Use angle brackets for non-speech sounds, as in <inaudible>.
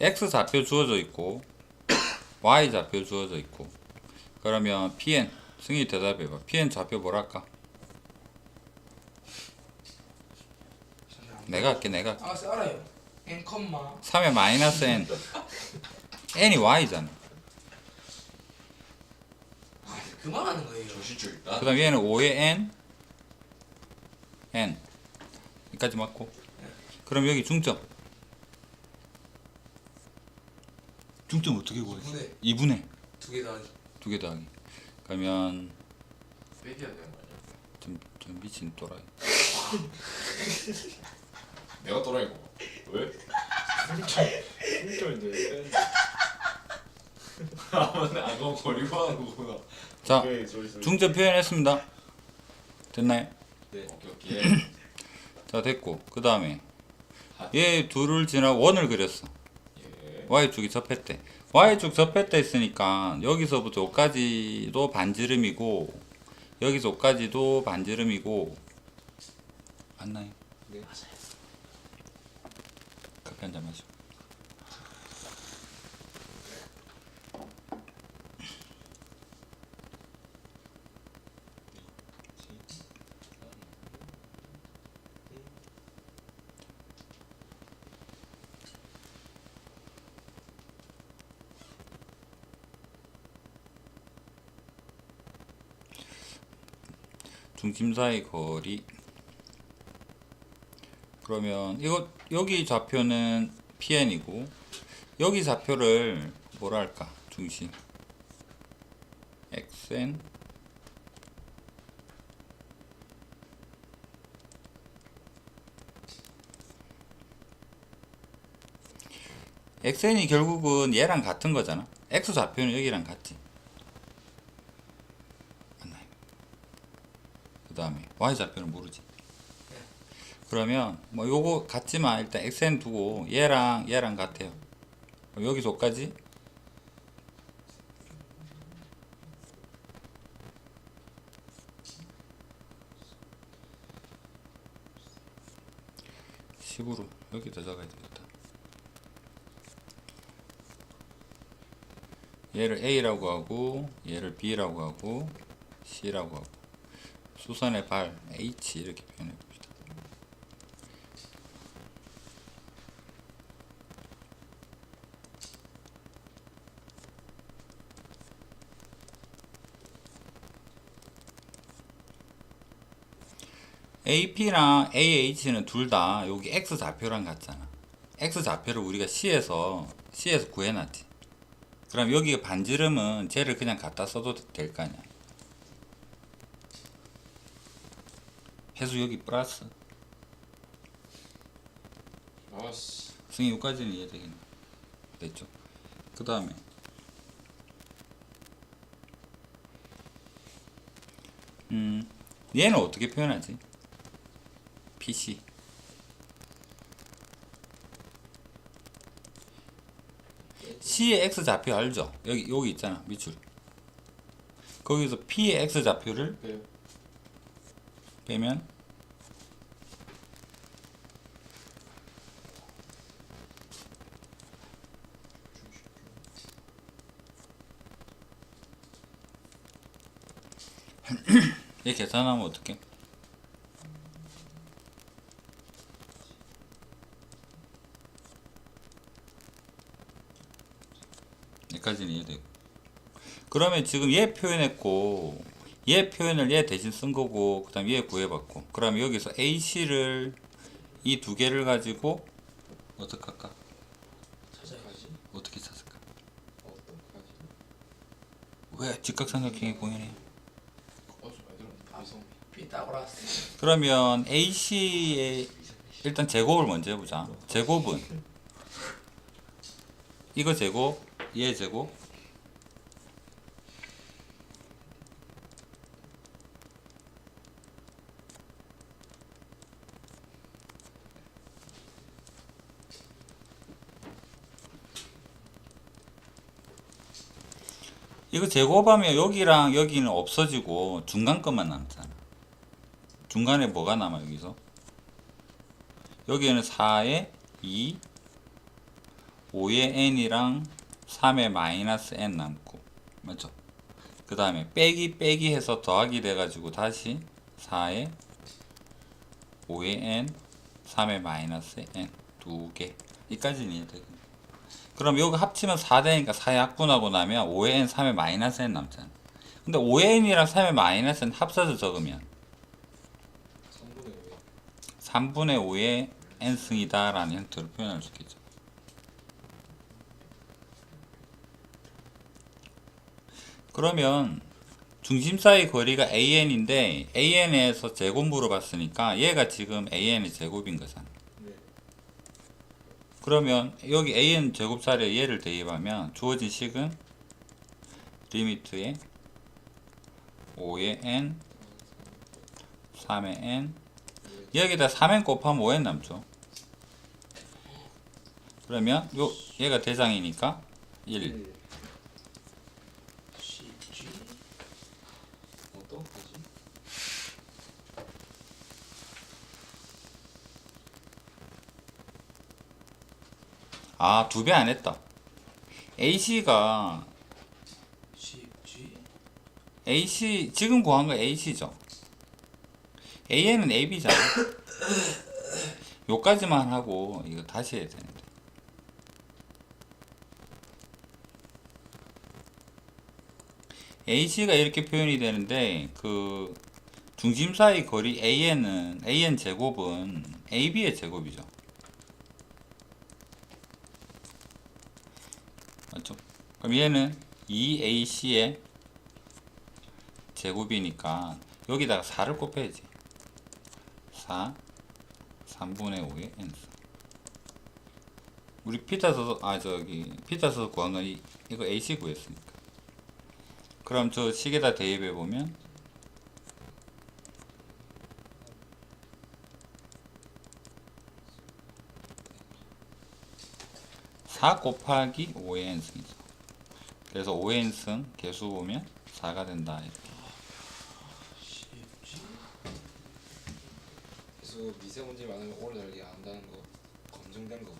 x 좌표 주어져 있고 y 좌표 주어져 있고 그러면 pn 승희 대답해봐. Pn 좌표 뭐랄까? 내가 할게 내가 할게. 아, 알아요. n 컴마. 3의 마이너스 n. N이 y잖아. 아, 그만하는 거예요. 정신줄 있다. 그 다음 얘는 5의 n? N. 여기까지 맞고. 그럼 여기 중점 중점 어떻게 구하지? 분의 2분의 두개 더하기. 두 개 더하기 그러면 빼기야 되는 거 아니야? 좀, 좀 미친 또라이 <laughs> 내가 또라이고. 왜? 빼는데 아 맞네. 아 그거 버리고 하는 거구나. 자? 중점 표현했습니다 됐나요? 오케이 오케이. <clears throat> 자 됐고 그 다음에 얘 둘을 지나고 원을 그렸어 예. Y축이 접했대 y축 접했다 했으니까 여기서부터 여기까지도 반지름이고 여기서 여기까지도 반지름이고 맞나요? 네. 커피 한 잔 마시고 중심 사이 거리. 그러면 이거 여기 좌표는 PN이고 여기 좌표를 뭐라 할까 중심? XN? XN이 결국은 얘랑 같은 거잖아. X 좌표는 여기랑 같지 맞나요? 그 다음에 Y 좌표는 모르지 그러면 뭐 요거 같지만 일단 xn 두고 얘랑 얘랑 같아요. 여기서까지 식으로 여기다 적어야 되겠다. 얘를 a라고 하고 얘를 b라고 하고 c라고 하고 수선의 발 h 이렇게 표현해 봅시다. AP랑 AH는 둘 다 여기 X 좌표랑 같잖아. X 좌표를 우리가 C에서 C에서 구해놨지. 그럼 여기 반지름은 쟤를 그냥 갖다 써도 될 거 아니야. 해수 여기 플러스. 아씨. 승희 여기까지는 이해되겠네. 됐죠? 그 다음에 음 얘는 어떻게 표현하지? PC C의 X 좌표 알죠? 여기 여기 있잖아 밑줄 거기서 P의 X 좌표를 네. 빼면 <clears throat> 얘 계산하면 어떡해? 여기까지는 이해되고 그러면 지금 얘 표현했고 얘 표현을 얘 대신 쓴 거고 그 다음 얘 구해봤고 그러면 여기서 AC를 이 두 개를 가지고 어떻게 할까? 찾아야지. 어떻게 찾을까? 왜 직각삼각형이. 피타고라스. 그러면 AC의 일단 제곱을 먼저 해보자. 제곱은 <laughs> 이거 제곱, 얘 제곱. 이거 제곱하면 여기랑 여기는 없어지고 중간 것만 남잖아. 중간에 뭐가 남아 여기서? 여기에는 4에 2, 5의 n이랑 3의 마이너스 n 남고 맞죠? 그 다음에 빼기 빼기 해서 더하기 돼가지고 다시 4의 5의 n 3의 마이너스 n 두 개 이까지는 이해되겠네 그럼 요거 합치면 4되니까 4의 약분하고 나면 5의 n 3의 마이너스 n 남잖아 근데 5의 n이랑 3의 마이너스 n 합쳐서 적으면 3분의 5에 3분의 5의 n승이다 라는 형태로 표현할 수 있겠죠 그러면 중심 사이 거리가 an인데 an에서 제곱 물어봤으니까 얘가 지금 an의 제곱인 거잖아 네. 그러면 여기 an 제곱 자리에 얘를 대입하면 주어진 식은 리미트에 5의 n 3의 n. 여기다 3n 곱하면 5n 남죠. 그러면 요 얘가 대장이니까 1 쉽지. 어떡하지? 아, 두 배 안 했다. AC가. AC 지금 구한 거 AC죠. AN은 AB잖아. <coughs> 요까지만 하고 이거 다시 해야 되는데. AC가 이렇게 표현이 되는데 그 중심 사이 거리 AN은 AN 제곱은 AB의 제곱이죠. 맞죠? 그럼 얘는 2AC의 제곱이니까 여기다가 4를 곱해야지. 4 3분의 5의 n 우리 피타서 아 저기 피타서 구한 건 이, 이거 AC 구했으니까. 그럼 저 식에다 대입해 보면 사 곱하기 5의 n승이죠. 그래서 5의 n승 개수 보면 4가 된다. 그래서 미세먼지 많으면 오래 달기 안 한다는 거 검증된 거